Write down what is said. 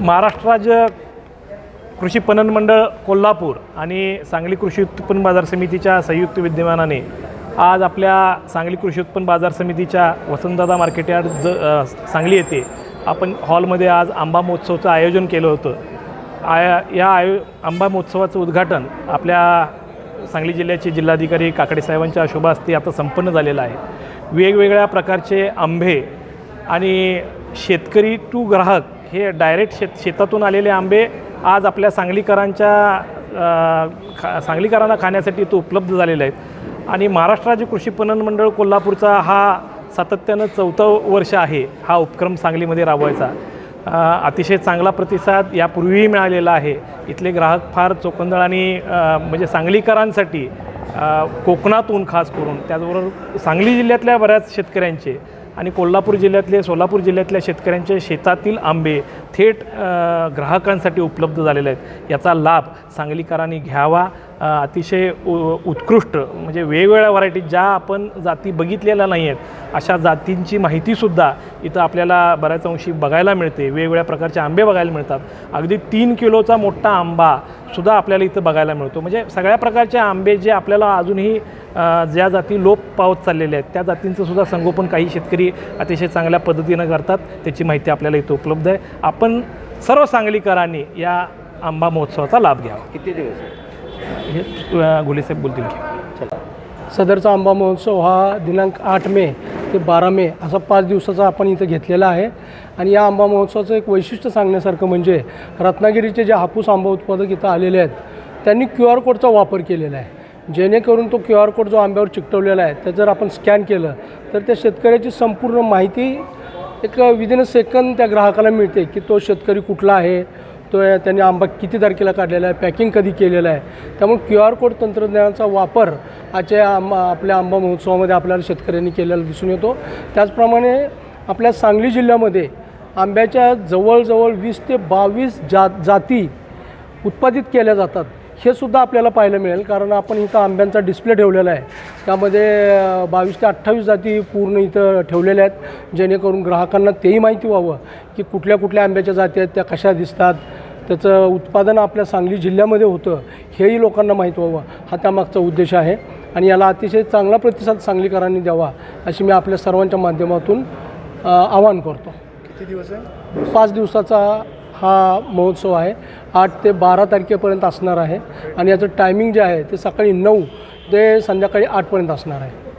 महाराष्ट्र राज्य कृषी पणन मंडळ कोल्हापूर आणि सांगली कृषी उत्पन्न बाजार समितीच्या संयुक्त विद्यमानाने आज आपल्या सांगली कृषी उत्पन्न बाजार समितीच्या वसंतदादा मार्केट यार्ड ज सांगली येथे आपण हॉलमध्ये आज आंबा महोत्सवचं आयोजन केलं होतं. आया या आयो आंबा महोत्सवाचं उद्घाटन आपल्या सांगली जिल्ह्याचे जिल्हाधिकारी काकडे साहेबांच्या शुभ आता संपन्न झालेलं आहे. वेगवेगळ्या प्रकारचे आंबे आणि शेतकरी टू ग्राहक हे डायरेक्ट शेत शेतातून आलेले आंबे आज आपल्या सांगलीकरांच्या खा सांगलीकरांना खाण्यासाठी तो उपलब्ध झालेले आहेत. आणि महाराष्ट्र राज्य कृषी पणन मंडळ कोल्हापूरचा हा सातत्यानं चौथं वर्ष आहे हा उपक्रम सांगलीमध्ये राबवायचा. अतिशय चांगला प्रतिसाद यापूर्वीही मिळालेला आहे. इथले ग्राहक फार चोखंदळ आणि म्हणजे सांगलीकरांसाठी कोकणातून खास करून त्याचबरोबर सांगली जिल्ह्यातल्या बऱ्याच शेतकऱ्यांचे आणि कोल्हापूर जिल्ह्यातले सोलापूर जिल्ह्यातल्या शेतकऱ्यांच्या शेतातील आंबे थेट ग्राहकांसाठी उपलब्ध झालेले आहेत. याचा लाभ सांगलीकरांनी घ्यावा. अतिशय उ उत्कृष्ट म्हणजे वेगवेगळ्या व्हरायटी ज्या आपण जाती बघितलेल्या नाही आहेत अशा जातींची माहितीसुद्धा इथं आपल्याला बऱ्याच अंशी बघायला मिळते. वेगवेगळ्या प्रकारचे आंबे बघायला मिळतात. अगदी तीन किलोचा मोठा आंबा सुद्धा आपल्याला इथं बघायला मिळतो. म्हणजे सगळ्या प्रकारचे आंबे जे आपल्याला अजूनही ज्या जाती लोप पावत चाललेल्या आहेत त्या जातींचं सुद्धा संगोपन काही शेतकरी अतिशय चांगल्या पद्धतीनं करतात त्याची माहिती आपल्याला इथं उपलब्ध आहे. आपण सर्व सांगलीकरांनी या आंबा महोत्सवाचा लाभ घ्यावा. किती दिवस हे गुलेसाहेब बोलतील की. सदरचा आंबा महोत्सव हा दिनांक आठ मे ते बारा मे असा पाच दिवसाचा आपण इथं घेतलेला आहे. आणि या आंबा महोत्सवाचं एक वैशिष्ट्य सांगण्यासारखं म्हणजे रत्नागिरीचे जे हापूस आंबा उत्पादक इथं आलेले आहेत त्यांनी क्यू आर कोडचा वापर केलेला आहे. जेणेकरून तो क्यू आर कोड जो आंब्यावर चिकटवलेला आहे ते जर आपण स्कॅन केलं तर त्या शेतकऱ्याची संपूर्ण माहिती एक विदिन अ सेकंद त्या ग्राहकाला मिळते की तो शेतकरी कुठला आहे तो त्याने त्यांनी आंबा किती तारखेला काढलेला आहे पॅकिंग कधी केलेलं आहे. त्यामुळे क्यू आर कोड तंत्रज्ञानाचा वापर आजच्या आंबा आपल्या आंबा महोत्सवामध्ये आपल्याला शेतकऱ्यांनी केलेला दिसून येतो. त्याचप्रमाणे आपल्या सांगली जिल्ह्यामध्ये आंब्याच्या जवळजवळ वीस ते बावीस जा जाती उत्पादित केल्या जातात. हे सुद्धा आपल्याला पाहायला मिळेल कारण आपण इथं आंब्यांचा डिस्प्ले ठेवलेला आहे. त्यामध्ये बावीस ते अठ्ठावीस जाती पूर्ण इथं ठेवलेल्या आहेत जेणेकरून ग्राहकांना तेही माहिती व्हावं की कुठल्या कुठल्या आंब्याच्या जाती आहेत त्या कशा दिसतात. त्याचं उत्पादन आपल्या सांगली जिल्ह्यामध्ये होतं हेही लोकांना माहीत व्हावं. हा त्यामागचा उद्देश आहे. आणि याला अतिशय चांगला प्रतिसाद सांगलीकरांनी द्यावा अशी मी आपल्या सर्वांच्या माध्यमातून आवाहन करतो. किती दिवस आहे? पाच दिवसाचा हा महोत्सव आहे. आठ ते बारा तारखेपर्यंत असणार आहे. आणि याचं टायमिंग जे आहे ते सकाळी नऊ ते संध्याकाळी आठपर्यंत असणार आहे.